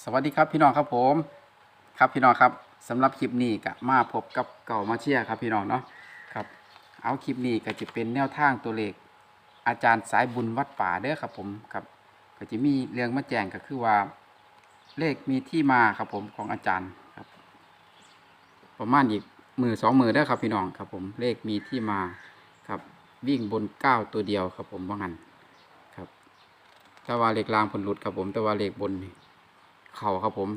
สวัสดีครับพี่น้องครับผม ครับพี่น้องครับสำหรับคลิปนี้ก็มาพบกับเก่ามาเชียร์ครับพี่น้องเนาะครับ เอาคลิปนี้ก็จะเป็นแนวทางตัวเลข อาจารย์สายบุญวัดป่าเด้อครับผมครับก็จะมีเรื่องมาแจ้งก็คือว่า เลขมีที่มาครับผมของอาจารย์ครับ ประมาณอีกมือสองมือเด้อครับพี่น้องครับผมเลขมีที่มาครับวิ่งบนเก้าตัวเดียวครับผมว่างั้นครับแต่ว่าเลขล่างผลหลุดครับผมแต่ว่าเลขบนนี่ เข่าครับผม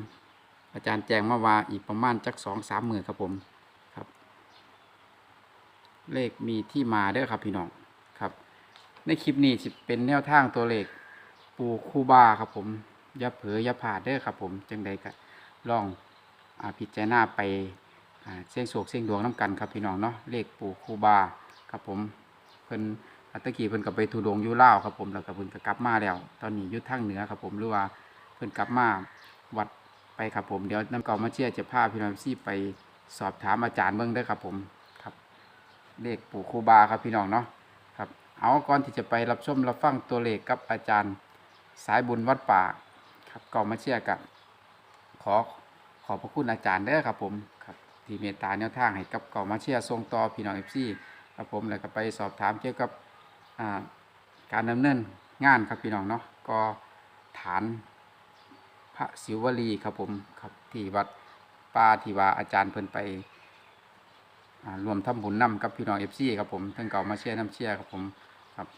อาจารย์แจงมาว่าอีกประมาณจักสองสามหมื่นครับผมครับ เลขมีที่มาเด้อครับพี่น้องครับ ในคลิปนี้สิเป็นแนวทางตัวเลขปูคูบาครับผมอย่าเผลออย่าพลาดเด้อครับผมจังใดก็ลองอพิจารณาไปเสี่ยงโศกเสี่ยงดวงน้ำกันครับพี่น้องเนาะเลขปูคูบาครับผมเพิ่นอัตะกี้เพิ่นกับไปทุดงอยู่ลาครับผมแล้วก็เพิ่นก็กลับมาแล้ว ตอนนี้ยู่ทางเหนือครับผมหรือว่า เพิ่นกลับมาวัดไปครับผมเดี๋ยวน้ำเก่ามาเชียจะพาพี่น้องซี่ไปสอบถามอาจารย์เบิ่งเด้ครับผมครับเลขปู่ครูบาครับพี่น้องเนาะครับเอาก่อนที่จะไปรับชมรับฟังตัวเลขกับอาจารย์สายบุญวัดป่าครับเก่ามาเชียกับขอขอบพระคุณอาจารย์เด้อครับผมครับที่เมตตาแนวทางให้กับเก่ามาเชียร์ส่งต่อพี่น้องเอฟซีครับผมแล้วก็ไปสอบถามเกี่ยวกับการดำเนินงานครับพี่น้องเนาะก็ฐาน พระศิวลีครับผมครับที่วัดป่าที่ว่าอาจารย์เพิ่นไปรวมทำบุญนำกับพี่น้องเอฟซีครับผมเพิ่งเก่ามาเชียร์น้ำเชียร์ครับผมครับ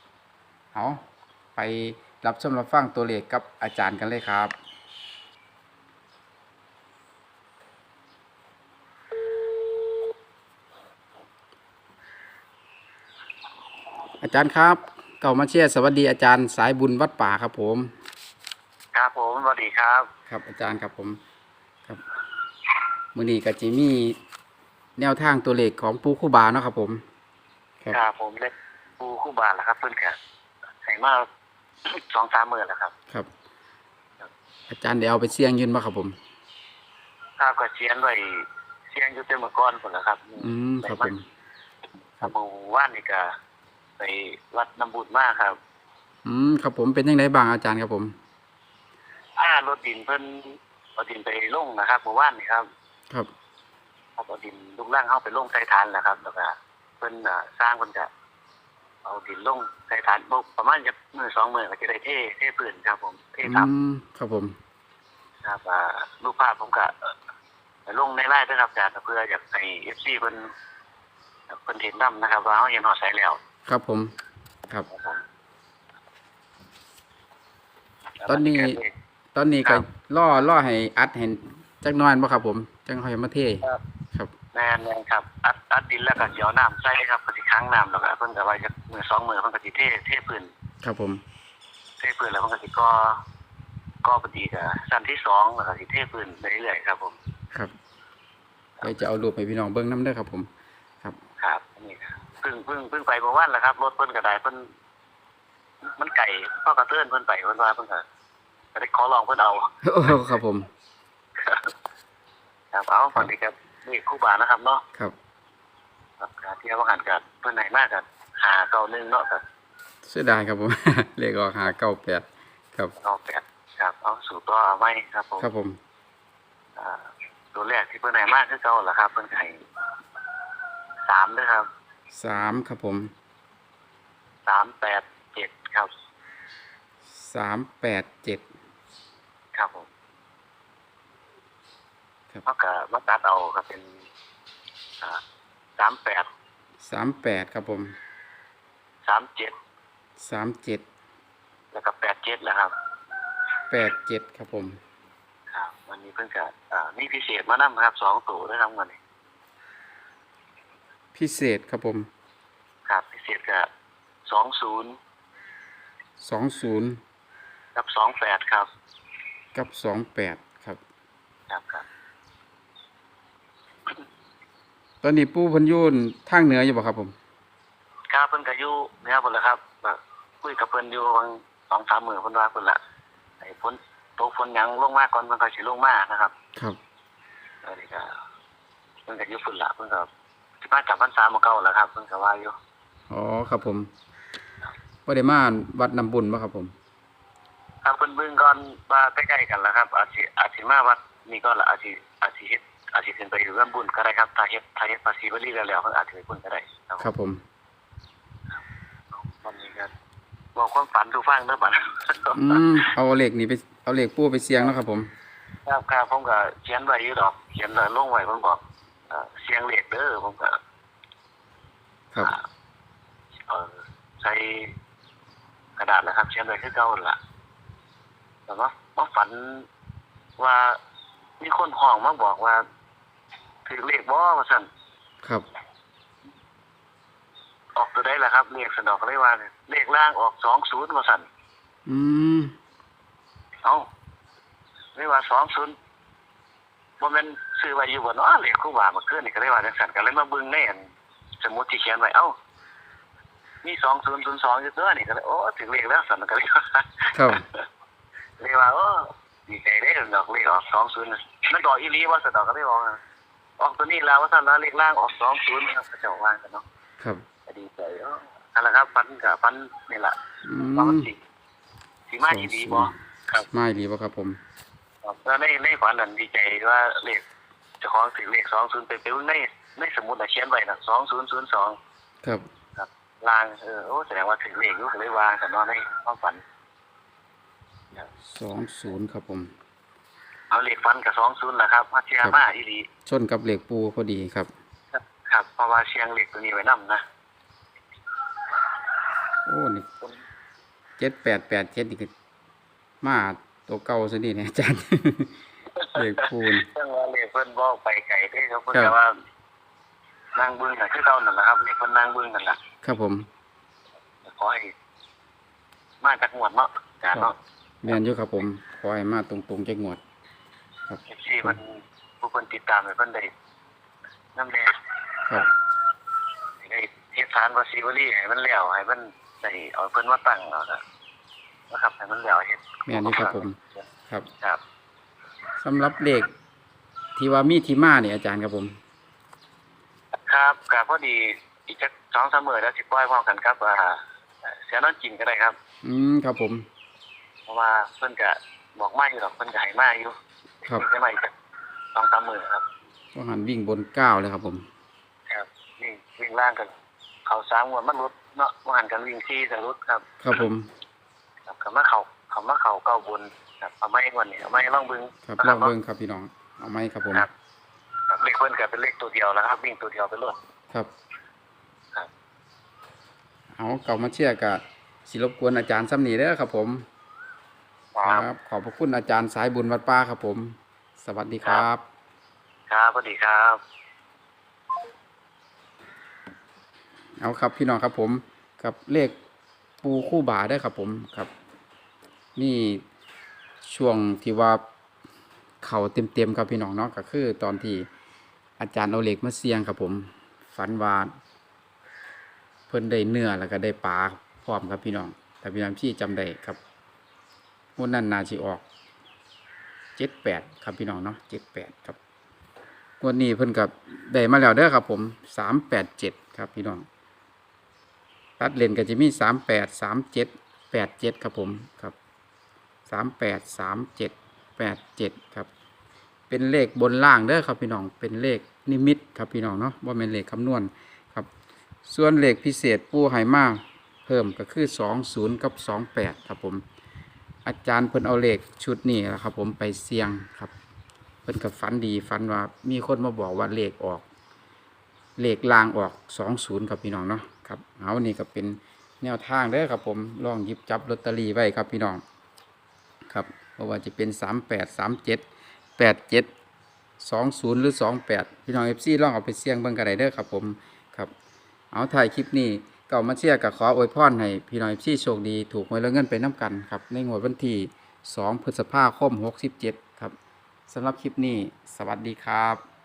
เอาไปรับชมรับฟังตัวเลขกับอาจารย์กันเลยครับอาจารย์ครับ เก่ามาเชียร์สวัสดีอาจารย์สายบุญวัดป่าครับผม ผมสวัสดีครับ ครับ อาจารย์ครับผมครับมือนี้ก็จะมีแนวทางตัวเลขของปูคู่บาเนาะครับ ผมครับครับผมเล็กปูคู่บาทแล้วครับเพื่อนครับใส่มาสองสามหมื่นแล้วครับ ครับ อาจารย์เดี๋ยวเอาไปเสี่ยงยืนมาครับผมข้าวก็เชียนไว้เชียงอยู่เต็มเมื่อก่อนหมดแล้วครับ อืมครับผมครับผมว่านนี่ก็ไปวัดน้ำบุญมากครับ อืมครับผมเป็นยังไงบ้างอาจารย์ครับผม อ้ารถดินเพิ่นเอาดินไปลงนะครับเมื่อวานนี่ครับครับครับเอาดินลูกล่างเข้าไปลงใส่ฐานแล้วครับ แล้วก็เพิ่นอ่าสร้างเพิ่นจะเอาดินลงใส่ฐานบ่ประมาณจะมือสองมือก็จะได้เท่เท่ปืนครับ ผมเท่อืครับมครับผมครับอ่ารูปภาพผมก็เอ่อลงในไลน์ด้วยครับอาจารย์เพื่ออยากให้เอฟซีเพิ่นเพิ่นเห็นนํนะครับ ว่าเขาเห็นหอใส่แล้วครับผม ครับ ครับผมตอนนี้ ตอนนี้ก็ล่อล่อให้อัดเห็นจักหน้อยบ่ครับผม จังค่อยมาเทครับครับแม่นแม่นครับอัดอัดดินแล้วก็เดี๋ยวน้ำใส่ครับก็สิค้างน้ำแล้วก็เพิ่นก็ว่าจะมือสองมือเพิ่นก็สิเทเทพื้นครับผม เทพื้นแล้วเพิ่นก็สิก่อก่อปฏิก็สั้นที่สองแล้วก็สิเทพื้นไปเรื่อยๆครับ ผมครับเดี๋ยวจะเอารูปให้พี่น้องเบิ่งนํเด้อครับผม ครับ ครับนี่ครับเพิ่งเพิ่งเพิ่งไปเมื่อวานแหละครับรถเพิ่นก็ได้เพิ่นมันไก่พ่อกระเตื้อนเพิ่นไปเพิ่นว่าเพิ่นก็ ก็ได้ขอลองเพิ่นเอาโอ้ครับผม ครับเอาฝั่งนี้ครับนี่ครู่บานะครับเนาะครับครับการที่ว่าหันกับเพื่อนไหนมากกันหาเก่าหนึ่งเนาะครับเสียดายครับผม เลขออกหาเก้าแปดครับเอาแปดครับ เอาสู่ตัวเอาไว้ครับผมครับผม อ่าตัวแรกที่เพื่อนไหนมากคือเก่าแหละครับเพื่อนไข่สามด้วยครับสามครับผมสามแปดเจ็ดครับสามแปดเจ็ด ครับผม ครับเท่ากับมาตัดเอาครับเป็นอ่าสามแปดสามแปดครับผมสามเจ็ดสามเจ็ดแล้วก็แปดเจ็ดแหละครับแปดเจ็ดครับผมครับวันนี้เพิ่งจะอ่ามีพิเศษมานั่ครับสองตัวด้วยครับวันนี้พิเศษครับผมครับพิเศษกับสองศูนย์สองศูนย์กับสองแปดครับ กับสองแปดครับ ครับครับ ตอนนี้ปูเพันอยูนทางเหนืออยู่บ่ครับผมครับเพิ่นก็อยู่เหนือพุ่นละครับแบบคุยกับเพิ่นอยู่วังสองสามมื้อเพิ่นว่าเพิ่นละไอ้ฝนตกฝนหยังลงมาก่อนเพิ่นก็สิลงมานะครับ ครับเออนี่ก็เพิ่นก็อยู่พุ่นละเพิ่นก็สิมาจับพรรษาหมาเก่าแล้วครับเพิ่นก็ว่าอยู่อ๋อครับผมว่าได้มาวัดนำบุญบ่ครับผมคครับเพิ่นเบิ่งก่อนว่าใกล้ๆกันแล้วครับอาจสิอาจสิมาวัดนี่ก็ละอาจสิอาจสิเฮ็ด อาจสิขึ้นไปอยู่ร่วมบุญก็ได้ครับถ้าเฮ็ดถ้าเฮ็ดภาษีบริแล้วแล้วเพิ่นอาจสิไปบุญก็ได้ครับครับผมวันนี้ก็บอกความฝันทุกฟังเด้อบัดอืมเอาเหล็กนี่ไปเอาเหล็กปูไปเสียงเนาะครับ ผม ครับครับผมก็เขียนไว้อยู่ดอก เขียนแล้วลงไว้ผมบอกเอ่อเสียงเลขเด้อผมก็ครับเออใช้กระดาษนะครับ เขียนไว้คือเก่าหั่นล่ะแต่ว่ามาฝันว่ามีคนห้องมาบอกว่า ถือเลขบ่ว่าซั่นครับ ออกตัวได้ล่ะครับเลขสนอกก็เลยว่าเนี่ยเลขล่างออก20ว่าซั่นอืมเอ้าเลยว่า20บ่แม่นซื้อไว้อยู่บ่เนาะเลขครูบาเมื่อคืนนี่ก็เลยว่าจังซั่นก็เลยมาเบิ่งในอันสมุดที่เขียนไว้เอ้ามี2002อยู่ตัวนี่ก็เลยโอ้ถึงเลขแล้วซั่นก็เลยว่าครับเรียกว่าโอ้ดีใจได้ดอกเลขออกสองศูนย์นั่นดอกอีหลีว่าสะดอกก็ได้บอกนะ ออกตัวนี้แล้วว่าท่านนะเลขล่างออกสองศูนย์ครับก็จะวางกันเนาะครับก็ดีใจเออนั่นแหละครับฟันกับฟันนี่แหละอืว่ามันมสีสีมาอีดีบ่ครับไม่ดีบ่ครับผมแล้วในในฝันนั้นดีใจว่าเลขเจ้าของถือเลขสองศูนย์ไปเป็นในในสมุดน่ะเขียนไว้น่ะสองศูนย์ศูนย์สองครับ ครับลางเออโอ้แสดงว่าถือเลขอยู่ก็เลยวางกันเนาะในความฝันสองศูนย์ครับผม เอาเลขฟันกับสองศูนย์แหละครับมาเชียร์มาอีหลีชนกับเหล็กปูพอดีครับ ครับเพราะว่าเชียงเหล็กตัวนี้ไว้นํนะโอ้นี่เจ็ดแปดแปดเจ็ดนี่คือมาตัวเก่าซะนี่เนี่ยอาจารย์เหล็กปูนเรื่องว่าเหล็กเพิ่นบอกไปไกลเด้ครับเพิ่นครับแต่ว่านางบึ้งน่ะคือเก่านั่นแหละครับเหล็กเพิ่นนางบึ้งนั่นแหละครับผมขอให้มาจากงวดเนาะจานเนาะแม่นอยู่ครับผม ขอให้มาตรงๆจักงวด ครับเอฟซีเพิ่นผู้เพิ่นติดตามให้เพิ่นได้นำแน่ครับได้เฮ็ดสารภาษีบริให้มันแล้วให้มันได้เอาเพิ่นมาตั้งเอาละนะครับให้มันแล้วเฮ็ดแม่นอยู่ครับผมครับครับสำหรับเลขที่ว่ามีที่มาเนี่ยอาจารย์ครับผม ครับก็พอดีอีกจัก2-3มื้อแล้วสิปล่อยพร้อมกันครับว่าเสียนอนกินก็ได้ครับ อืมครับผม เพราะว่าเพิ่นก็บอกมาอยู่ดอกเพิ่นก็ให้มาอยู่ ครับให้มาอีกสองสามหมื่นครับว่าหันวิ่งบนเก้าเลยครับผม ครับวิ่งวิ่งล่างกัน เขาสามวันมันรุดเนาะว่าหันกันวิ่งที่จะรุดครับ ครับผม ครับคำว่าเขาคำว่าเขาเก้าบนครับเอาไม้วันนี้เอาไม้ล่องบึงครับนะลองเบิ้งครับพี่น้อง เอาไหมครับผม ครับครับเลขเพิ่นก็เป็นเลขตัวเดียวแล้วครับ วิ่งตัวเดียวไปรวดครับ ครับ เอาเก่ามาเชื่อกับสิรบกวนอาจารย์ซ้ำนีเด้อครับผม ครับขอบพระคุณอาจารย์สายบุญวัดป้าครับผม สวัสดีครับ ครับสวัสดีครับ เอาครับพี่น้องครับผมกับเลขปูคู่บาได้อครับผมครับ นี่ช่วงที่ว่าเข่าเต็มๆครับพี่น้องเนาะก็คือ ตอนที่อาจารย์เอาเหล็กมาเสียงครับผม ฝันว่าเพิ่นได้เนื้อแล้วก็ได้ปลาพร้อมครับพี่น้องแต่พี่น้องที่จำได้ครับ งวันนั้นนาชิออกเจ็ดแปดครับพี่น้องเนาะเจ็ดแปดครับงวันนี้เพิ่นกับได้มาแล้วเด้อครับ ผมสามแปดเจ็ดครับพี่น้องตัดเลนก็จะมีสามแปดสามเจ็ดแปดเจ็ดครับผมครับสามแปดสามเจ็ดแปดเจ็ดครับ เป็นเลขบนล่างเด้อครับพี่น้องเป็นเลขนิมิตครับพี่น้องเนาะว่าเป็นเลขคำนวณครับ ส่วนเลขพิเศษปูไหมาเพิ่มก็คือสองศูนย์กับสองแปดครับผม อาจารย์เพิ่นเอาเลขชุดนี้แหละครับ ผมไปเสี่ยงครับเพิ่นกับฝันดีฝันว่า มีคนมาบอกว่าเลขออกเลขลางออกสองศูนย์ครับพี่น้องเนาะครับเอานี่ก็เป็นแนวทางเด้อครับผมลองหยิบจับลอตเตอรี่ไว้ครับพี่น้องครับเพราะว่าจะเป็นสามแปดสามเจ็ดแปดเจ็ดสองศูนย์หรือสองแปดพี่น้องเอฟซีลองเอาไปเสี่ยงเบิ่งกันได้เด้อครับผมครับเอาถ่ายคลิปนี้ เก่ามาเชียร์กับขออวยพรให้พี่น้อยพี่โชคดีถูกหวยแล้วเงินไปน้ำกันครับ ในงวดวันที่สองพฤษภาคมหกสิบเจ็ดครับสำหรับคลิปนี้ สวัสดีครับ